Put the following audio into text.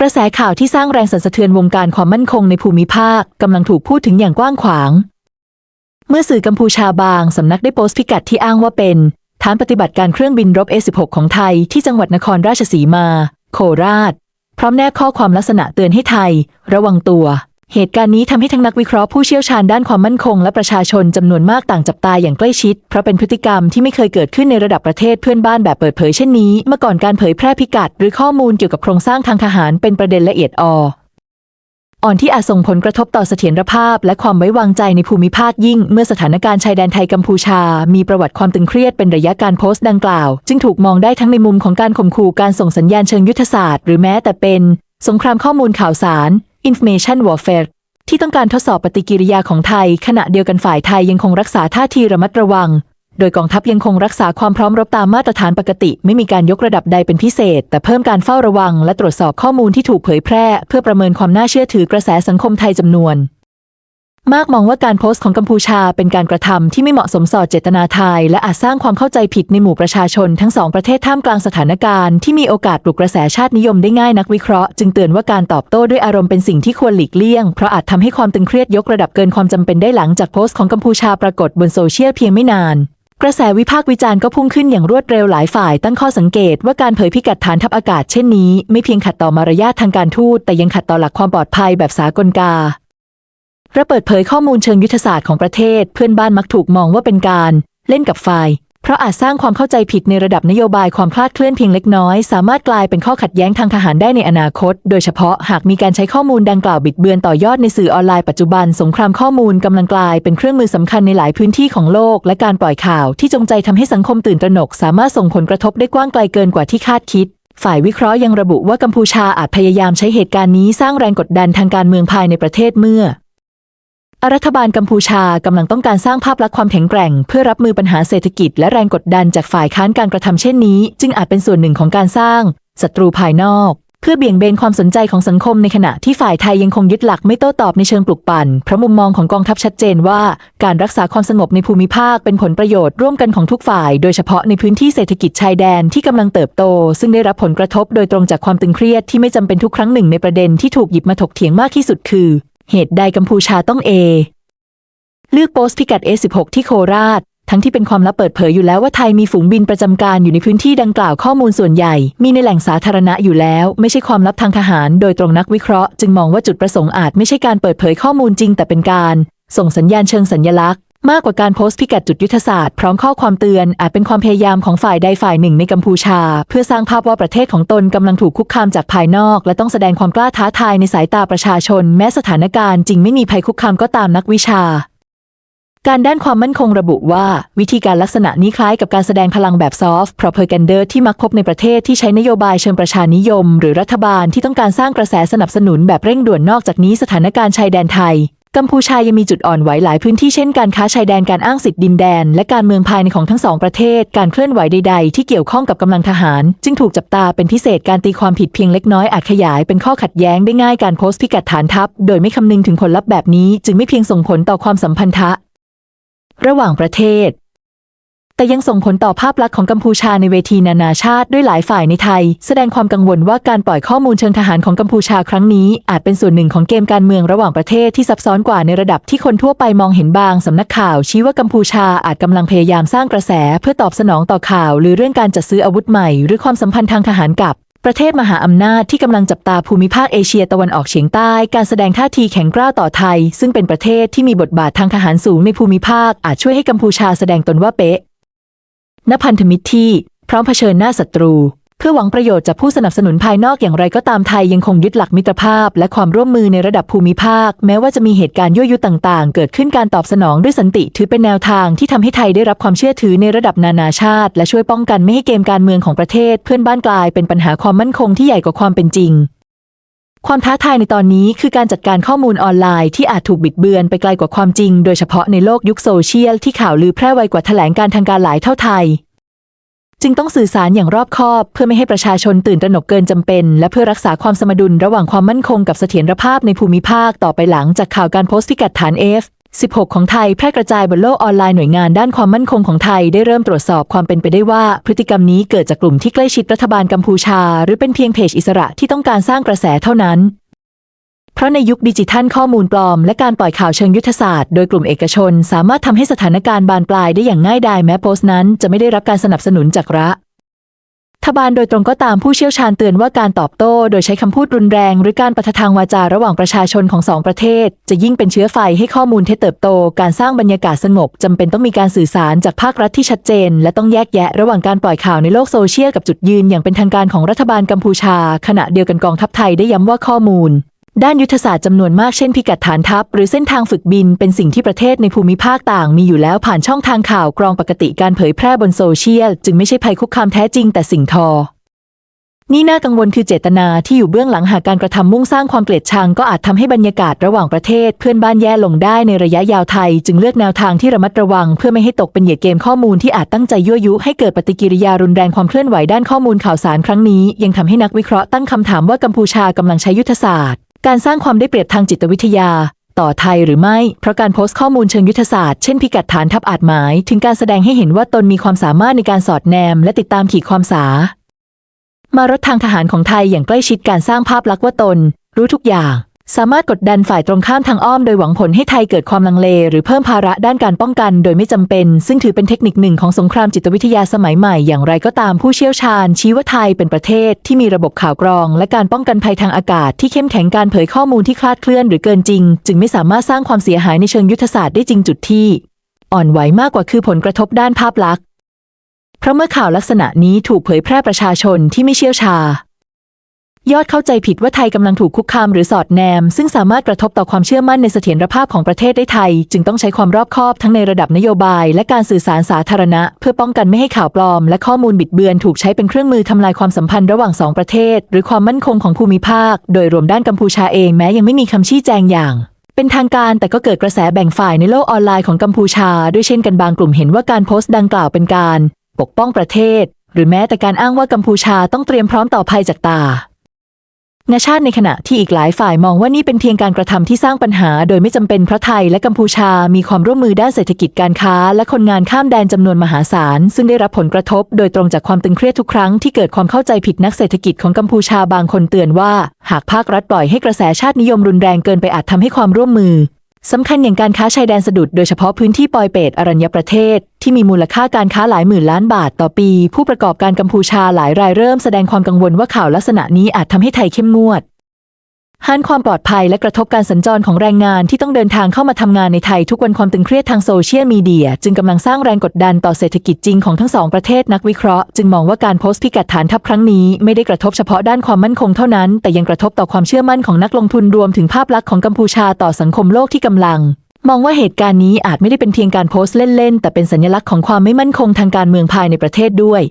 กระแสข่าวที่สร้างแรงสั่นสะเทือนวงการความมั่นคงในภูมิภาคกำลังถูกพูดถึงอย่างกว้างขวาง เมื่อสื่อกัมพูชาบางสำนักได้โพสต์พิกัดที่อ้างว่าเป็นฐานปฏิบัติการเครื่องบินรบ A16 ของไทยที่จังหวัดนครราชสีมา โคราช พร้อมแนบข้อความลักษณะเตือนให้ไทย ระวังตัว เหตุการณ์นี้ทำให้ทั้งนักวิเคราะห์ผู้เชี่ยวชาญด้านความมั่นคงและประชาชนจำนวนมากต่างจับตาอย่างใกล้ชิด เพราะเป็นพฤติกรรมที่ไม่เคยเกิดขึ้นในระดับประเทศเพื่อนบ้านแบบเปิดเผยเช่นนี้เมื่อก่อนการเผยแพร่พิกัด หรือข้อมูลเกี่ยวกับโครงสร้างทางทหารเป็นประเด็นละเอียดอ่ออ่อนที่อาจส่งผลกระทบต่อเสถียรภาพ และความไว้วางใจในภูมิภาคยิ่ง เมื่อสถานการณ์ชายแดนไทยกัมพูชา มีประวัติความตึงเครียดเป็นระยะการโพสต์ดังกล่าว จึงถูกมองได้ทั้งในมุมของการข่มขู่การส่งสัญญาณเชิงยุทธศาสตร์ หรือแม้แต่เป็น สงครามข้อมูลข่าวสาร information warfare ที่ต้องการทดสอบปฏิกิริยาของไทย ขณะเดียวกันฝ่ายไทยยังคงรักษาท่าทีระมัดระวัง โดยกองทัพยังคงรักษาความพร้อมรบตามมาตรฐานปกติ ไม่มีการยกระดับใดเป็นพิเศษ แต่เพิ่มการเฝ้าระวัง และตรวจสอบข้อมูลที่ถูกเผยแพร่ เพื่อประเมินความน่าเชื่อถือกระแสสังคมไทยจำนวน มากมองว่าการโพสต์ของกัมพูชาเป็นการกระทำที่ไม่เหมาะสมสอดเจตนาไทย และอาจสร้างความเข้าใจผิดในหมู่ประชาชนทั้งสองประเทศท่ามกลางสถานการณ์ที่มีโอกาสปลุกกระแสชาตินิยมได้ง่ายนักวิเคราะห์จึงเตือนว่าการตอบโต้ด้วยอารมณ์เป็นสิ่งที่ควรหลีกเลี่ยง เพราะอาจทำให้ความตึงเครียดยกระดับเกินความจำเป็นได้หลังจากโพสต์ของกัมพูชาปรากฏบนโซเชียลเพียงไม่นานกระแสวิพากษ์วิจารณ์ก็พุ่งขึ้นอย่างรวดเร็วหลายฝ่ายตั้งข้อสังเกตว่าการเผยพิกัดฐานทัพอากาศเช่นนี้ ไม่เพียงขัดต่อมารยาททางการทูตแต่ยังขัดต่อหลักความปลอดภัยแบบสากลกา และเปิดเผยข้อมูลเชิงยุทธศาสตร์ของประเทศ เพื่อนบ้านมักถูกมองว่าเป็นการเล่นกับไฟ เพราะอาจสร้างความเข้าใจผิดในระดับนโยบายความคลาดเคลื่อนเพียงเล็กน้อย สามารถกลายเป็นข้อขัดแย้งทางทหารได้ในอนาคต โดยเฉพาะหากมีการใช้ข้อมูลดังกล่าวบิดเบือนต่อยอดในสื่อออนไลน์ปัจจุบันสงครามข้อมูลกำลังกลายเป็นเครื่องมือสำคัญในหลายพื้นที่ของโลก และการปล่อยข่าวที่จงใจทำให้สังคมตื่นตระหนก สามารถส่งผลกระทบได้กว้างไกลเกินกว่าที่คาดคิดฝ่ายวิเคราะห์ยังระบุว่ากัมพูชาอาจพยายามใช้เหตุการณ์นี้สร้างแรงกดดันทางการเมืองภายในประเทศเมื่อ รัฐบาลกัมพูชากำลังต้องการสร้างภาพลักษณ์ความแข็งแกร่ง เพื่อรับมือปัญหาเศรษฐกิจและแรงกดดันจากฝ่ายค้านการกระทำเช่นนี้ จึงอาจเป็นส่วนหนึ่งของการสร้างศัตรูภายนอก เพื่อเบี่ยงเบนความสนใจของสังคมในขณะที่ฝ่ายไทยยังคงยึดหลักไม่โต้ตอบในเชิงปลุกปั่นเพราะมุมมองของกองทัพชัดเจนว่า การรักษาความสงบในภูมิภาคเป็นผลประโยชน์ร่วมกันของทุกฝ่าย โดยเฉพาะในพื้นที่เศรษฐกิจชายแดนที่กำลังเติบโต ซึ่งได้รับผลกระทบโดยตรงจากความตึงเครียดที่ไม่จำเป็นทุกครั้งหนึ่งในประเด็นที่ถูกหยิบมาถกเถียงมากที่สุดคือ เหตุใดกัมพูชาต้องเอ เลือกโพสต์พิกัด A16 ที่โคราช ทั้งที่เป็นความลับเปิดเผยอยู่แล้วว่าไทยมีฝูงบินประจำการอยู่ในพื้นที่ดังกล่าวข้อมูลส่วนใหญ่ มีในแหล่งสาธารณะอยู่แล้ว ไม่ใช่ความลับทางทหาร โดยตรงนักวิเคราะห์จึงมองว่าจุดประสงค์อาจไม่ใช่การเปิดเผยข้อมูลจริง แต่เป็นการ ส่งสัญญาณเชิงสัญญลักษณ์ มากกว่าการโพสต์พิกัดจุดยุทธศาสตร์พร้อมข้อความเตือนอาจเป็นความพยายามของฝ่ายใดฝ่ายหนึ่งในกัมพูชา เพื่อสร้างภาพว่าประเทศของตนกำลังถูกคุกคามจากภายนอก และต้องแสดงความกล้าท้าทายในสายตาประชาชน แม้สถานการณ์จริงไม่มีภัยคุกคามก็ตามนักวิชา การด้านความมั่นคงระบุว่า วิธีการลักษณะนี้คล้ายกับการแสดงพลังแบบซอฟต์ propaganda ที่มักพบในประเทศที่ใช้นโยบายเชิงประชานิยม หรือรัฐบาลที่ต้องการสร้างกระแสสนับสนุนแบบเร่งด่วนนอกจากนี้สถานการณ์ชายแดนไทย กัมพูชายังมีจุดอ่อนไหวหลายพื้นที่เช่นการค้าชายแดนการอ้างสิทธิ์ดินแดน และการเมืองภายในของทั้งสองประเทศ การเคลื่อนไหวใด ๆ ที่เกี่ยวข้องกับกำลังทหาร จึงถูกจับตาเป็นพิเศษการตีความผิดเพียงเล็กน้อยอาจขยายเป็นข้อขัดแย้งได้ง่ายการโพสต์พิกัดฐานทัพ โดยไม่คำนึงถึงผลลัพธ์แบบนี้ จึงไม่เพียงส่งผลต่อความสัมพันธะ ระหว่างประเทศ แต่ยังส่งผลต่อภาพลักษณ์ของกัมพูชาในเวทีนานาชาติด้วยหลายฝ่ายในไทย แสดงความกังวลว่าการปล่อยข้อมูลเชิงทหารของกัมพูชาครั้งนี้ อาจเป็นส่วนหนึ่งของเกมการเมืองระหว่างประเทศที่ซับซ้อนกว่าในระดับที่คนทั่วไปมองเห็นบางสำนักข่าว ชี้ว่ากัมพูชาอาจกำลังพยายามสร้างกระแส เพื่อตอบสนองต่อข่าว หรือเรื่องการจัดซื้ออาวุธใหม่ หรือความสัมพันธ์ทางทหารกับประเทศมหาอำนาจที่กำลังจับตาภูมิภาคเอเชียตะวันออกเฉียงใต้ การแสดงท่าทีแข็งกร้าวต่อไทย ซึ่งเป็นประเทศที่มีบทบาททางทหารสูงในภูมิภาคอาจช่วยให้กัมพูชาแสดงตนว่าเป๊ะ นพันธมิตรที่ พร้อมเผชิญหน้าศัตรู เพื่อหวังประโยชน์จากผู้สนับสนุนภายนอกอย่างไรก็ตามไทยยังคงยึดหลักมิตรภาพ และความร่วมมือในระดับภูมิภาค แม้ว่าจะมีเหตุการณ์ยั่วยุต่างๆ เกิดขึ้นการตอบสนองด้วยสันติถือเป็นแนวทางที่ทำให้ไทยได้รับความเชื่อถือในระดับนานาชาติ และช่วยป้องกันไม่ให้เกมการเมืองของประเทศ เพื่อนบ้านกลายเป็นปัญหาความมั่นคงที่ใหญ่กว่าความเป็นจริง ความท้าทายในตอนนี้คือการจัดการข้อมูลออนไลน์ที่อาจถูกบิดเบือนไปไกลกว่าความจริง โดยเฉพาะในโลกยุคโซเชียลที่ข่าวลือแพร่ไวกว่าแถลงการทางการหลายเท่าไทย จึงต้องสื่อสารอย่างรอบคอบ เพื่อไม่ให้ประชาชนตื่นตระหนกเกินจำเป็น และเพื่อรักษาความสมดุลระหว่างความมั่นคงกับเสถียรภาพในภูมิภาคต่อไปหลังจากข่าวการโพสต์พิกัดฐานเอฟ 16 ของไทยแพร่กระจายบนโลกออนไลน์หน่วยงานด้านความมั่นคงของไทยได้เริ่มตรวจสอบความเป็นไปได้ว่า พฤติกรรมนี้เกิดจากกลุ่มที่ใกล้ชิดรัฐบาลกัมพูชา หรือเป็นเพียงเพจอิสระที่ต้องการสร้างกระแสเท่านั้น เพราะในยุคดิจิทัลข้อมูลปลอม และการปล่อยข่าวเชิงยุทธศาสตร์โดยกลุ่มเอกชน สามารถทำให้สถานการณ์บานปลายได้อย่างง่ายดายแม้โพสต์นั้น จะไม่ได้รับการสนับสนุนจากรัฐ ทบาลโดยตรงก็ตามผู้เชี่ยวชาญเตือนว่าการตอบโต้ โดยใช้คำพูดรุนแรง หรือการปะทะทางวาจาระหว่างประชาชนของสองประเทศ จะยิ่งเป็นเชื้อไฟให้ข้อมูลเท็จเติบโต การสร้างบรรยากาศสงบจำเป็นต้องมีการสื่อสารจากภาครัฐที่ชัดเจน และต้องแยกแยะระหว่างการปล่อยข่าวในโลกโซเชียลกับจุดยืนอย่างเป็นทางการของรัฐบาลกัมพูชา ขณะเดียวกันกองทัพไทยได้ย้ำว่าข้อมูล ด้านยุทธศาสตร์จำนวนมากเช่นพิกัดฐานทัพ หรือเส้นทางฝึกบินเป็นสิ่งที่ประเทศในภูมิภาคต่างมีอยู่แล้วผ่านช่องทางข่าวกรองปกติการเผยแพร่บนโซเชียล จึงไม่ใช่ภัยคุกคามแท้จริงแต่สิ่งทอ นี่น่ากังวลคือเจตนาที่อยู่เบื้องหลังหากการกระทำมุ่งสร้างความเกลียดชังก็อาจทำให้บรรยากาศระหว่างประเทศ เพื่อนบ้านแย่ลงได้ในระยะยาวไทย จึงเลือกแนวทางที่ระมัดระวัง เพื่อไม่ให้ตกเป็นเหยื่อเกมข้อมูลที่อาจตั้งใจยั่วยุ ให้เกิดปฏิกิริยารุนแรงความเคลื่อนไหวด้านข้อมูลข่าวสารครั้งนี้ ยังทำให้นักวิเคราะห์ตั้งคำถามว่ากัมพูชากำลังใช้ยุทธศาสตร์ การสร้างความได้เปรียบทางจิตวิทยา ต่อไทยหรือไม่ เพราะการโพสต์ข้อมูลเชิงยุทธศาสตร์ เช่นพิกัดฐานทัพอาจหมาย ถึงการแสดงให้เห็นว่าตนมีความสามารถในการสอดแนม และติดตามขีดความสามารถทางทหารของไทยอย่างใกล้ชิดการสร้างภาพลักษณ์ว่าตน รู้ทุกอย่าง สามารถกดดันฝ่ายตรงข้ามทางอ้อมโดยหวังผลให้ไทยเกิดความลังเล หรือเพิ่มภาระด้านการป้องกันโดยไม่จำเป็น ซึ่งถือเป็นเทคนิคหนึ่งของสงครามจิตวิทยาสมัยใหม่อย่างไรก็ตามผู้เชี่ยวชาญ ชี้ว่าไทยเป็นประเทศที่มีระบบข่าวกรอง และการป้องกันภัยทางอากาศ ที่เข้มแข็งการเผยข้อมูลที่คลาดเคลื่อนหรือเกินจริง จึงไม่สามารถสร้างความเสียหายในเชิงยุทธศาสตร์ได้จริงจุดที่ อ่อนไหวมากกว่าคือผลกระทบด้านภาพลักษณ์เพราะเมื่อข่าวลักษณะนี้ถูกเผยแพร่ประชาชนที่ไม่เชี่ยวชาญ ยอดเข้าใจผิดว่าไทยกำลังถูกคุกคามหรือสอดแนม ซึ่งสามารถกระทบต่อความเชื่อมั่นในเสถียรภาพของประเทศได้ไทย จึงต้องใช้ความรอบคอบทั้งในระดับนโยบาย และการสื่อสารสาธารณะ เพื่อป้องกันไม่ให้ข่าวปลอม และข้อมูลบิดเบือนถูกใช้เป็นเครื่องมือทำลายความสัมพันธ์ระหว่างสองประเทศ หรือความมั่นคงของภูมิภาค โดยรวมด้านกัมพูชาเองแม้ยังไม่มีคำชี้แจงอย่างเป็นทางการแต่ก็เกิดกระแสแบ่งฝ่ายในโลกออนไลน์ของกัมพูชา ด้วยเช่นกันบางกลุ่มเห็นว่าการโพสต์ดังกล่าวเป็นการ ปกป้องประเทศ หรือแม้แต่การอ้างว่ากัมพูชาต้องเตรียมพร้อมต่อภัยจากตา นาชาติในขณะที่อีกหลายฝ่ายมองว่านี่เป็นเพียงการกระทำที่สร้างปัญหา โดยไม่จำเป็นเพราะไทยและกัมพูชา มีความร่วมมือด้านเศรษฐกิจการค้า และคนงานข้ามแดนจำนวนมหาศาล ซึ่งได้รับผลกระทบ โดยตรงจากความตึงเครียดทุกครั้งที่เกิดความเข้าใจผิดนักเศรษฐกิจของกัมพูชาบางคนเตือนว่า หากภาครัฐปล่อยให้กระแสชาตินิยมรุนแรงเกินไปอาจทำให้ความร่วมมือ สำคัญอย่างการค้าชายแดนสะดุดโดยเฉพาะพื้นที่ปอยเปตอรัญญประเทศ ที่มีมูลค่าการค้าหลายหมื่นล้านบาทต่อปี ผู้ประกอบการกัมพูชาหลายรายเริ่มแสดงความกังวลว่าข่าวลักษณะนี้อาจทำให้ไทยเข้มงวด หันความปลอดภัยและกระทบการสัญจรของแรงงานที่ต้องเดินทางเข้ามาทำงานในไทยทุกวันความตึงเครียดทางโซเชียลมีเดียจึงกำลังสร้างแรงกดดันต่อเศรษฐกิจจริงของทั้งสองประเทศนักวิเคราะห์จึงมองว่าการโพสต์พิกัดฐานทัพครั้งนี้ไม่ได้กระทบเฉพาะด้านความมั่นคงเท่านั้น แต่ยังกระทบต่อความเชื่อมั่นของนักลงทุนรวมถึงภาพลักษณ์ของกัมพูชาต่อสังคมโลกที่กำลัง มองว่าเหตุการณ์นี้อาจไม่ได้เป็นเพียงการโพสต์เล่นๆแต่เป็นสัญลักษณ์ของความไม่มั่นคงทางการเมืองภายในประเทศด้วย